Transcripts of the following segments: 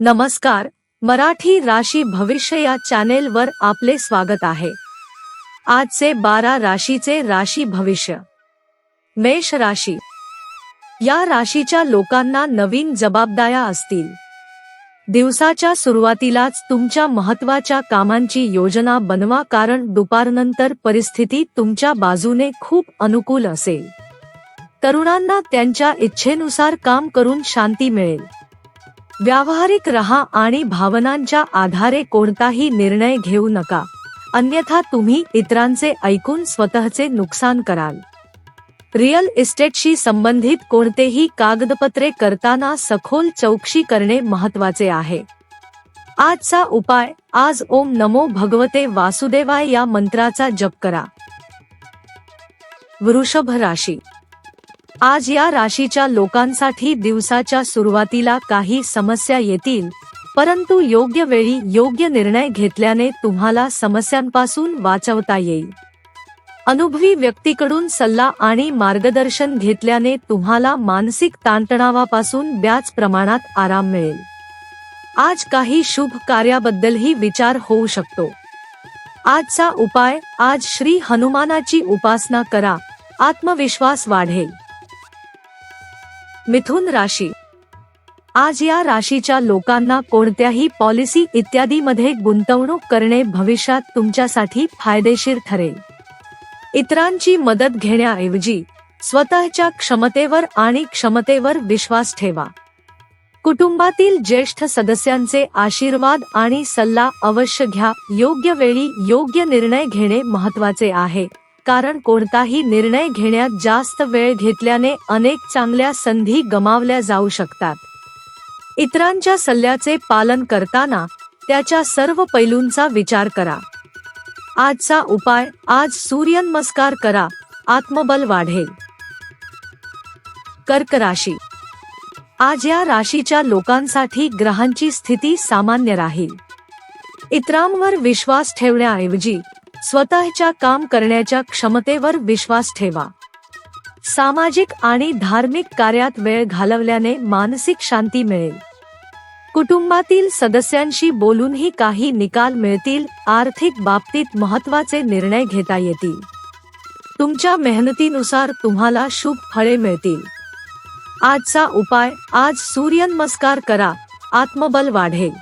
नमस्कार मराठी राशी भविष्य या चॅनेलवर आपले स्वागत आहे. आजचे बारा राशीचे राशी भविष्य. मेष राशी. या राशीच्या लोकांना नवीन जबाबदाऱ्या असतील. दिवसाच्या सुरुवातीलाच तुमच्या महत्त्वाच्या कामांची योजना बनवा कारण दुपारनंतर परिस्थिती तुमच्या बाजूने खूप अनुकूल असेल. तरुणांना त्यांच्या इच्छेनुसार काम करून शांती मिळेल. व्यावहारिक रहा आणि भावनांच्या आधारे कोणताही निर्णय घेऊ नका. अन्यथा तुम्ही इतरांचे ऐकून स्वतःचे नुकसान कराल. रिअल इस्टेटशी संबंधित कोणतेही कागदपत्रे करताना सखोल चौकशी करणे महत्त्वाचे आहे. आजचा उपाय आज ओम नमो भगवते वासुदेवाय या मंत्राचा जप करा. वृषभ राशी आज या राशीच्या लोकांसाठी दिवसाच्या सुरुवातीला काही समस्या येतील परंतु योग्य वेळी योग्य निर्णय घेतल्याने तुम्हाला समस्यांपासून वाचवता येईल. अनुभवी व्यक्तीकडून सल्ला आणि मार्गदर्शन घेतल्याने तुम्हाला मानसिक ताणतणावापासून ब्याच प्रमाणात आराम मिळेल. आज काही शुभ कार्याबद्दलही विचार होऊ शकतो. आजचा उपाय आज श्री हनुमानाची उपासना करा आत्मविश्वास वाढेल. मिथुन राशी. आज या राशीच्या लोकांना कोणत्याही पॉलिसी इत्यादीमध्ये गुंतवणूक करणे भविष्यात तुमच्यासाठी फायदेशीर ठरेल. इतरांची मदत घेण्याऐवजी स्वतःच्या क्षमतेवर आणि क्षमतेवर विश्वास ठेवा. कुटुंबातील ज्येष्ठ सदस्यांचे आशीर्वाद आणि सल्ला अवश्य घ्या. योग्य वेळी योग्य निर्णय घेणे महत्त्वाचे आहे. कारण कोणताही निर्णय घेण्यात जास्त वेळ घेतल्याने अनेक चांगल्या संधी गमावल्या जाऊ शकतात. इतरांच्या सल्ल्याचे पालन करताना त्याच्या सर्व पैलूंचा विचार करा. आजचा उपाय आज सूर्यनमस्कार करा आत्मबल वाढेल. कर्क राशी. आज या राशीच्या लोकांसाठी ग्रहांची स्थिती सामान्य राहील. इतरांवर विश्वास ठेवण्याऐवजी स्वतःच्या काम करण्याच्या क्षमतेवर विश्वास ठेवा. सामाजिक आणि धार्मिक कार्यात वेळ घालवल्याने मानसिक शांती मिळेल. कुटुंबातील सदस्यांशी बोलूनही काही निकाल मिळतील आर्थिक बाबतीत महत्त्वाचे निर्णय घेता येतील. तुमच्या मेहनतीनुसार तुम्हाला शुभ फळे मिळतील. आजचा उपाय आज सूर्यनमस्कार करा आत्मबल वाढेल.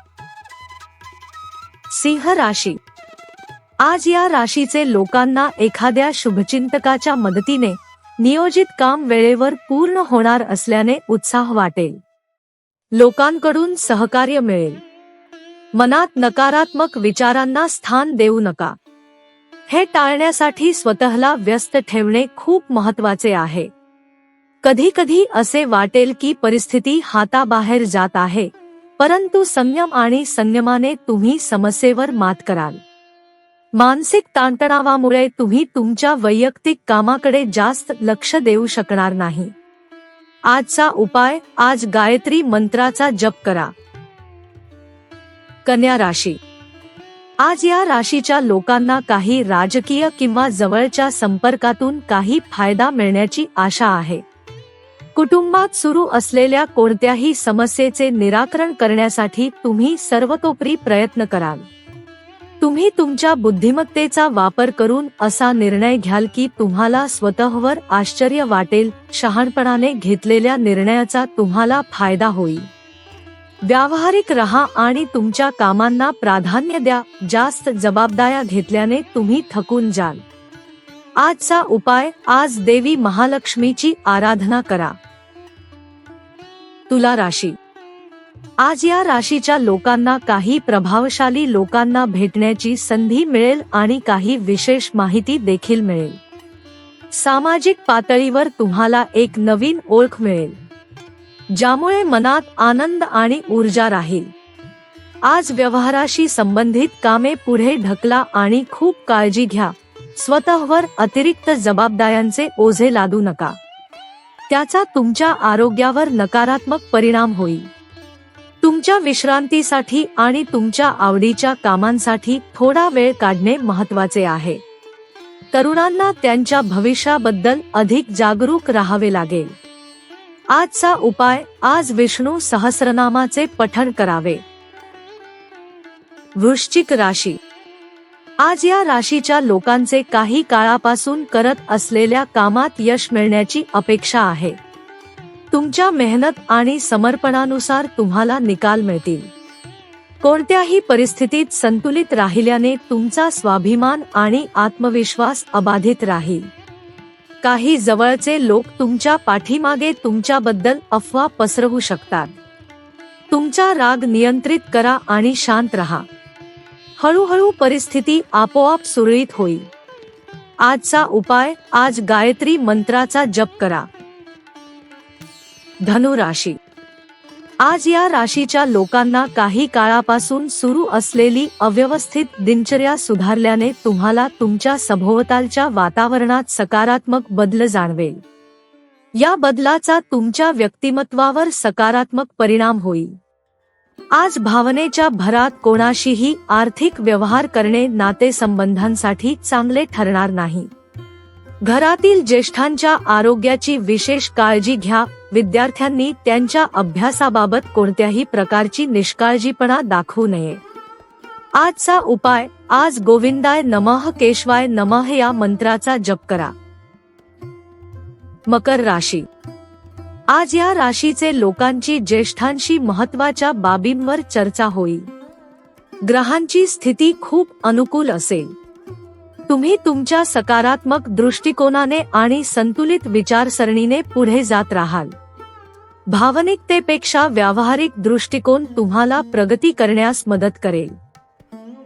सिंह राशी आज या राशीचे लोकांना एखाद्या शुभचिंतकाच्या मदतीने नियोजित काम वेळेवर पूर्ण होणार असल्याने उत्साह वाटेल. लोकांकडून सहकार्य मिळेल. मनात नकारात्मक विचारांना स्थान देऊ नका. हे टाळण्यासाठी स्वतःला व्यस्त ठेवणे खूप महत्त्वाचे आहे. कधी कधी असे वाटेल की परिस्थिती हाताबाहेर जात आहे परंतु संयम आणि संयमाने तुम्ही समस्येवर मात कराल. मानसिक ताणतणावामुळे तुम्ही तुमच्या वैयक्तिक कामाकडे जास्त लक्ष देऊ शकणार नाही. आजचा उपाय आज गायत्री मंत्राचा जप करा. कन्या राशी. आज या राशीच्या लोकांना काही राजकीय किंवा जवळच्या संपर्कातून काही फायदा मिळण्याची आशा आहे. कुटुंबात सुरू असलेल्या कोणत्याही समस्येचे निराकरण करण्यासाठी तुम्ही सर्वतोपरी प्रयत्न कराल. तुम्ही तुमच्या बुद्धिमत्तेचा वापर करून असा निर्णय घ्याल की तुम्हाला स्वतःवर आश्चर्य वाटेल शहाणपणाने घेतलेल्या निर्णयाचा तुम्हाला फायदा होईल. व्यावहारिक रहा आणि तुमच्या कामांना प्राधान्य द्या जास्त जबाबदाऱ्या घेतल्याने तुम्ही थकून जाल. आजचा उपाय आज देवी महालक्ष्मीची आराधना करा. तुला राशी आज या राशीच्या लोकांना काही प्रभावशाली लोकांना भेटण्याची संधी मिळेल आणि काही विशेष माहिती देखील मिळेल. सामाजिक पातळीवर तुम्हाला एक नवीन ओळख मिळेल. ज्यामुळे मनात आनंद आणि ऊर्जा राहील. आज व्यवहाराशी संबंधित कामे पुढे ढकला आणि खूप काळजी घ्या. स्वतःवर अतिरिक्त जबाबदाऱ्यांचे ओझे लादू नका. त्याचा तुमच्या आरोग्यावर नकारात्मक परिणाम होईल. तुमच्या विश्रांतीसाठी आणि तुमच्या आवडीच्या कामांसाठी थोडा वेळ काढणे महत्त्वाचे आहे. तरुणांना त्यांच्या भविष्याबद्दल अधिक जागरूक राहावे लागेल. आजचा उपाय आज विष्णू सहस्रनामाचे पठण करावे. वृश्चिक राशी. आज या राशीच्या लोकांचे काही काळापासून करत असलेल्या कामात यश मिळण्याची अपेक्षा आहे. तुमच्या मेहनत आणि समर्पणानुसार तुम्हाला निकाल मिळतील. कोणत्याही परिस्थितीत संतुलित राहिल्याने तुमचा स्वाभिमान आणि आत्मविश्वास अबाधित राहील. काही जवळचे लोक तुमच्या पाठीमागे तुमच्याबद्दल अफवा पसरवू शकतात. तुमचा राग नियंत्रित करा आणि शांत रहा. हळूहळू परिस्थिती आपोआप सुरळीत होईल. आजचा उपाय आज गायत्री मंत्राचा जप करा. धनु राशी आज या राशीच्या लोकांना काही काळापासून सुरू असलेली अव्यवस्थित दिनचर्या सुधारल्याने तुम्हाला तुमच्या सभोवतालच्या वातावरणात सकारात्मक बदल जाणवेल. या बदलाचा तुमच्या व्यक्तिमत्वावर सकारात्मक परिणाम होईल. आज भावनेच्या भरात कोणाशीही आर्थिक व्यवहार करणे नातेसंबंधांसाठी चांगले ठरणार नाही. घरातील ज्येष्ठांच्या आरोग्याची विशेष काळजी घ्या विद्यार्थ्यांनी त्यांच्या अभ्यासाबाबत कोणत्याही प्रकारची निष्काळजीपणा दाखवू नये. आजचा उपाय आज गोविंदाय नमः केशवाय नमः या मंत्राचा जप करा. मकर राशी. आज या राशीचे लोकांची ज्येष्ठांशी महत्त्वाच्या बाबींवर चर्चा होईल. ग्रहांची स्थिती खूप अनुकूल असेल. तुम्ही तुमच्या सकारात्मक दृष्टिकोनाने आणि संतुलित विचारसरणीने पुढे जात राहाल. भावनिकतेपेक्षा व्यावहारिक दृष्टिकोन तुम्हाला प्रगती करण्यास मदत करेल.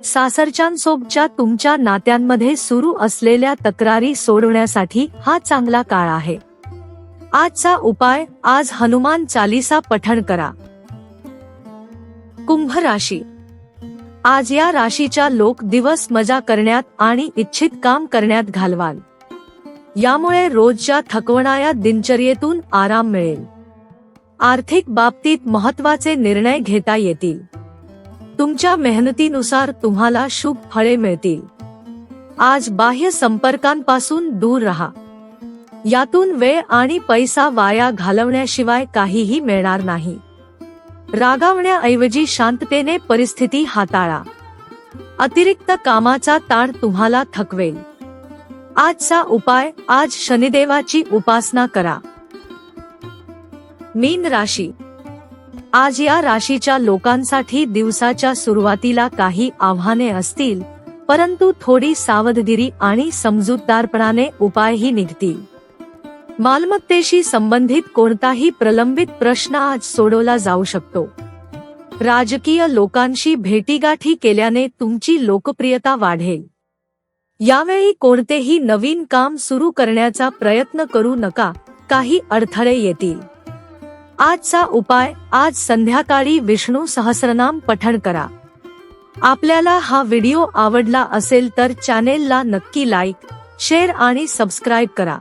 सासरच्यांसोबतच्या तुमच्या नात्यांमध्ये सुरू असलेल्या तक्रारी सोडवण्यासाठी हा चांगला काळ आहे. आजचा उपाय आज हनुमान चालीसा पठण करा. कुंभ राशी. आज या राशीच्या लोक दिवस मजा करण्यात आणि इच्छित काम करण्यात घालवाल. यामुळे रोजच्या थकवणाऱ्या दिनचर्येतून आराम मिळेल. आर्थिक बाबतीत महत्त्वाचे निर्णय घेता येतील. तुमच्या मेहनतीनुसार तुम्हाला शुभ फळे मिळतील. आज बाह्य संपर्कांपासून दूर राहा. यातून वेळ आणि पैसा वाया घालवण्याशिवाय काहीही मिळणार नाही. रागावण्याऐवजी शांततेने परिस्थिती हाताळा. अतिरिक्त कामाचा ताण तुम्हाला थकवेल. आजचा उपाय आज शनिदेवाची उपासना करा. मीन राशी. आज या राशीच्या लोकांसाठी दिवसाच्या सुरुवातीला काही आव्हाने असतील परंतु थोडी सावधगिरी आणि समजूतदारपणाने उपायही निघतील. मालमत्तेशी संबंधित कोणताही प्रलंबित प्रश्न आज सोडवला जाऊ शकतो. राजकीय लोकांशी भेटीगाठी केल्याने तुमची लोकप्रियता वाढेल. यावेळी कोणतेही नवीन काम सुरू करण्याचा प्रयत्न करू नका काही अडथळे येतील. आजचा उपाय आज संध्याकाळी विष्णू सहस्रनाम पठण करा. आपल्याला हा व्हिडिओ आवडला असेल तर चॅनेलला नक्की लाईक शेअर आणि सबस्क्राईब करा.